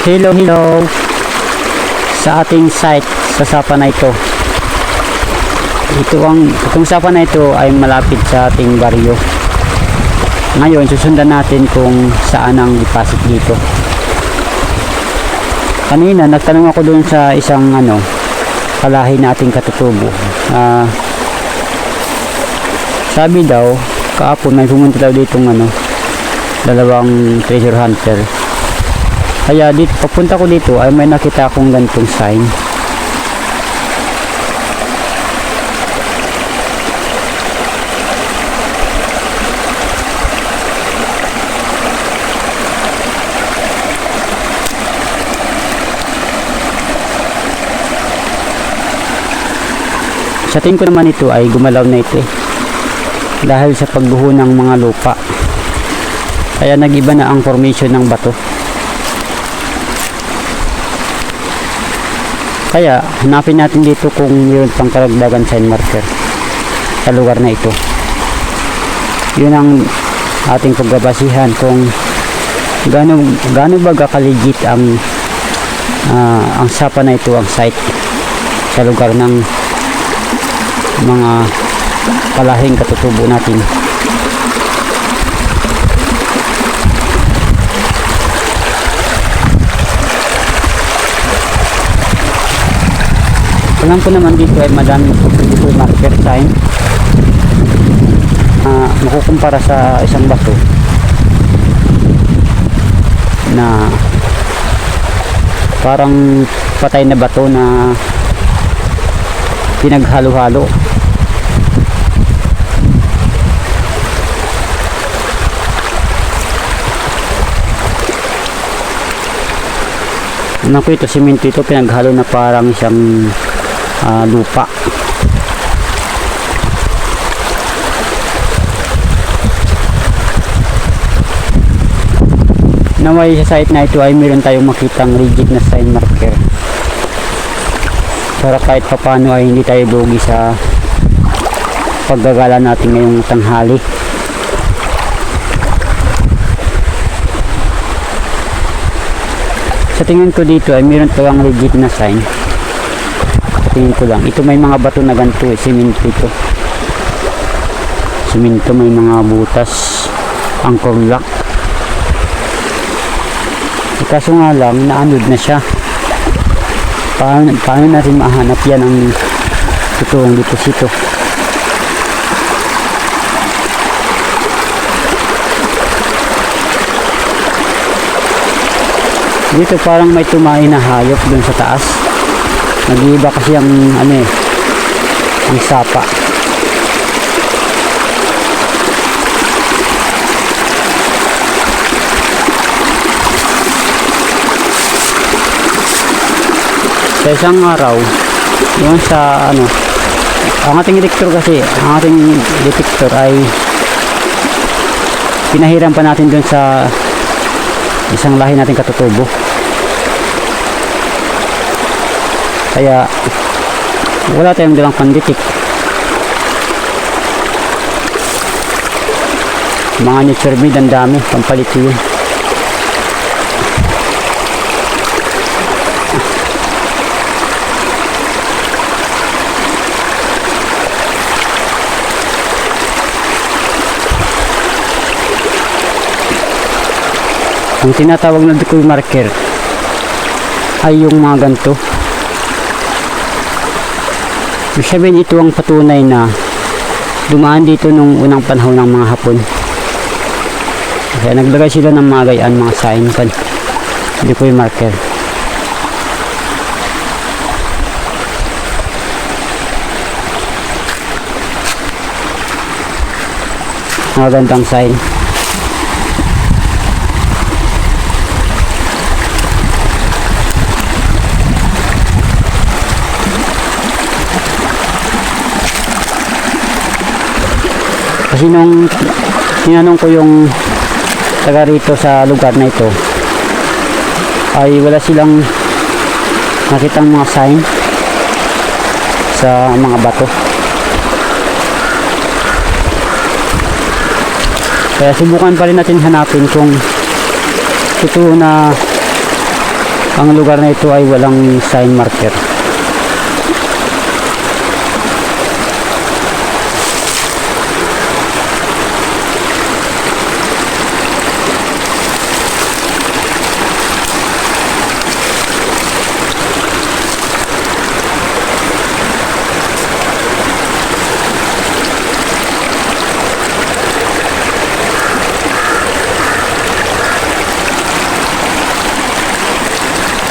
Hello, hello. Sa ating site sa sapa na ito. Ito ang itong sapa na ito ay malapit sa ating baryo. Ngayon, susundan natin kung saan ang ipasok dito. Kanina, nagtanong ako doon sa isang ano, kalahi na ating katutubo. Ah, sabi daw, kaapon may pumunta daw dito ano, dalawang treasure hunter. Kaya dito, papunta ko dito ay may nakita akong ganitong sign. Sa tingin ko naman ito ay gumalaw na ito eh. Dahil sa pagguho ng mga lupa. Kaya nagiba na ang formation ng bato. Kaya hanapin natin dito kung mayroon pang karagdagan sign marker sa lugar na ito. Yun ang ating pagbabasihan kung gaano gaano ba kakaligit ang ah, ang sapa na ito ang site sa lugar ng mga kalahing katutubo natin. Alam ko naman dito ay madaming dito marker sign na makukumpara sa isang bato na parang patay na bato na pinaghalo-halo. Ano ko ito simento ito pinaghalo na parang isang ah, lupa. Naway sa site na ito ay meron tayong makitang rigid na sign marker. Para kahit papano ay hindi tayo lugi sa paggagala natin ngayong tanghali. Sa tingin ko dito ay meron talagang rigid na sign tingin ko lang. Ito may mga bato na ganito eh, simento ito. Simento may mga butas. Angkor lock. Eh, kaso nga lang naanod na siya. Paano, paano natin mahanap yan ang totoong deposito dito parang may tumain na hayop dun sa taas nag-iiba kasi ang ano eh ang sapa. Sa isang araw yun sa ano ang ating detector kasi ang ating detector ay pinahiram pa natin dun sa isang lahi natin katutubo kaya wala tayong dalang panditik. Mga nature meat ang dami. Pampalit yun. Ang tinatawag na decoy marker ay yung mga ganito Ibig sabihin ito ang patunay na dumaan dito nung unang panahon ng mga hapon. Kaya naglagay sila ng mga gayaan mga sign kan decoy marker. Mga gandang sign Kasi nung tinanong ko yung taga rito sa lugar na ito ay wala silang nakitang mga sign sa mga bato. Kaya subukan pa rin natin hanapin kung totoo na ang lugar na ito ay walang sign marker.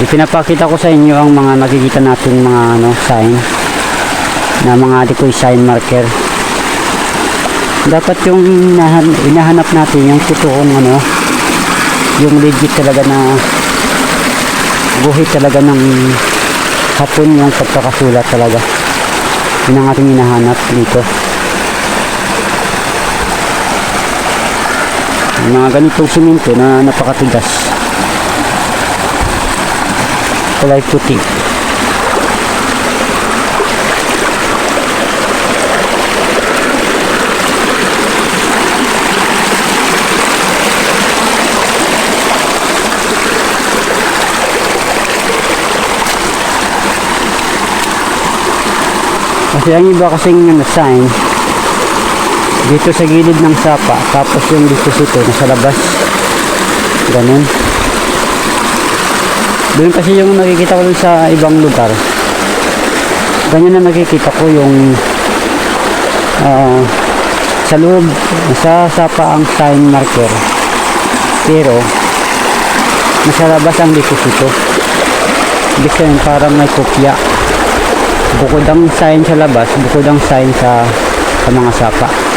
Ipinapakita ko sa inyo ang mga nakikita natin mga ano, sign na mga decoy sign marker. Dapat yung inahan- inahanap natin yung totoong ano, yung legit talaga na guhit talaga ng hapon yung pagkakasulat talaga. Yun ang ating hinahanap dito. Yung mga ganitong simento na napakatigas kulay puti. Kasi ang iba kasing ano, sign dito sa gilid ng sapa tapos yung dito sito nasa labas ganun doon kasi yung nakikita ko sa ibang lugar. Ganyan na nakikita ko yung ah, sa loob, sa sapa ang sign marker. Pero, nasa labas ang deposito. Ibig sabihin may kopya. Bukod ang sign sa labas, bukod ang sign sa, sa mga sapa.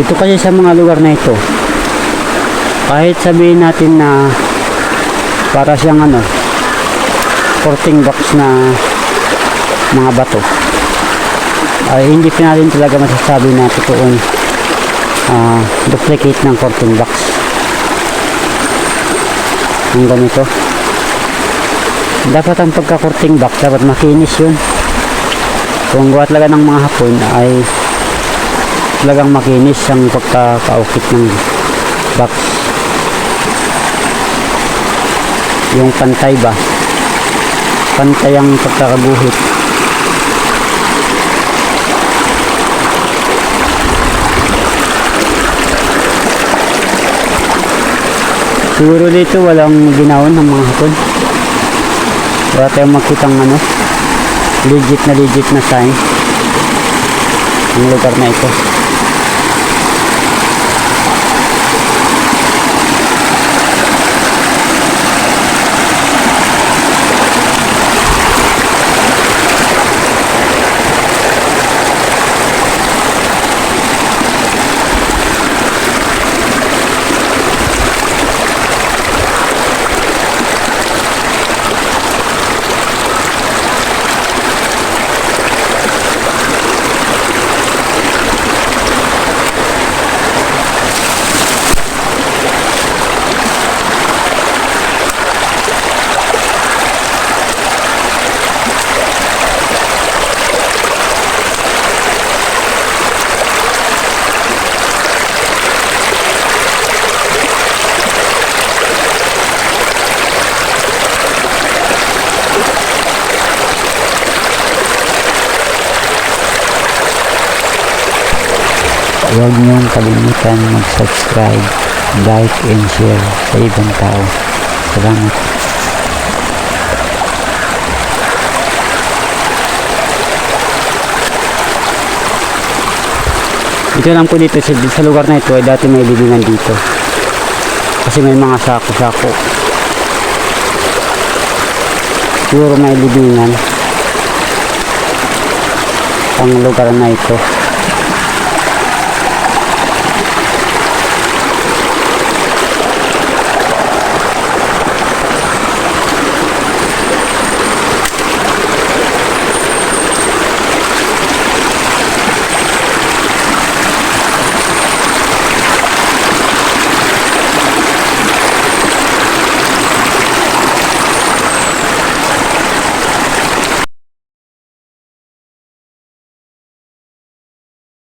Dito kasi sa mga lugar na ito, kahit sabihin natin na para siyang ano, porting box na mga bato, ay hindi pa natin talaga masasabi na totoong ah, duplicate ng porting box. Ang ganito. Dapat ang pagka-corting box, dapat makinis yun. Kung gawa talaga ng mga hapon ay talagang makinis ang pagkakaukit ng box. Yung pantay ba? Pantay ang pagkakaguhit siguro dito walang ginawon ng mga hapon wala tayong makitang ano legit na legit na sign ang lugar na ito Huwag niyong kalimutan mag-subscribe, like, and share sa ibang tao. Salamat. Ito lang po dito sa, sa lugar na ito ay dati may libingan dito. Kasi may mga sako-sako. Siguro may libingan ang lugar na ito.